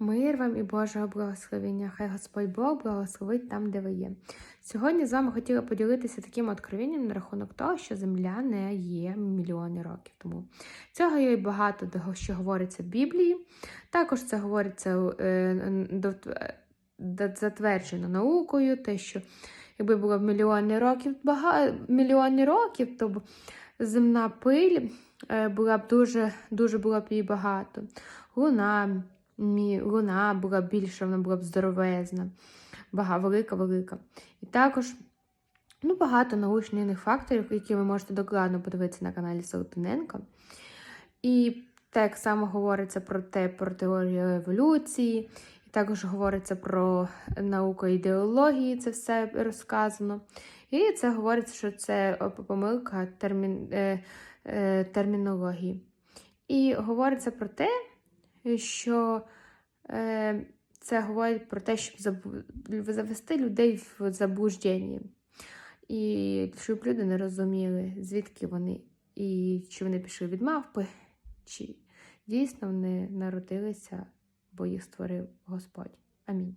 Мир вам і Божого благословення. Хай Господь Бог благословить там, де ви є. Сьогодні з вами хотіла поділитися таким откровенням на рахунок того, що земля не є мільйони років тому. Цього є багато того, що говориться в Біблії. Також це говориться е, до- затверджено наукою, те, що якби було мільйони років, бага... мільйони років, то б земна пиль е, була б дуже, дуже було б її багато. Луна. Луна була більша, вона була б здоровезна, бага, велика, велика. І також ну, багато научних факторів, які ви можете докладно подивитися на каналі Салтиненко. І так само говориться про те, про теорію еволюції, і також говориться про науку ідеології, це все розказано. І це говориться, що це помилка термін, е, е, термінології. І говориться про те, що е, це говорить про те, щоб завести людей в заблуждення. І щоб люди не розуміли, звідки вони, і чи вони пішли від мавпи, чи дійсно вони народилися, бо їх створив Господь. Амінь.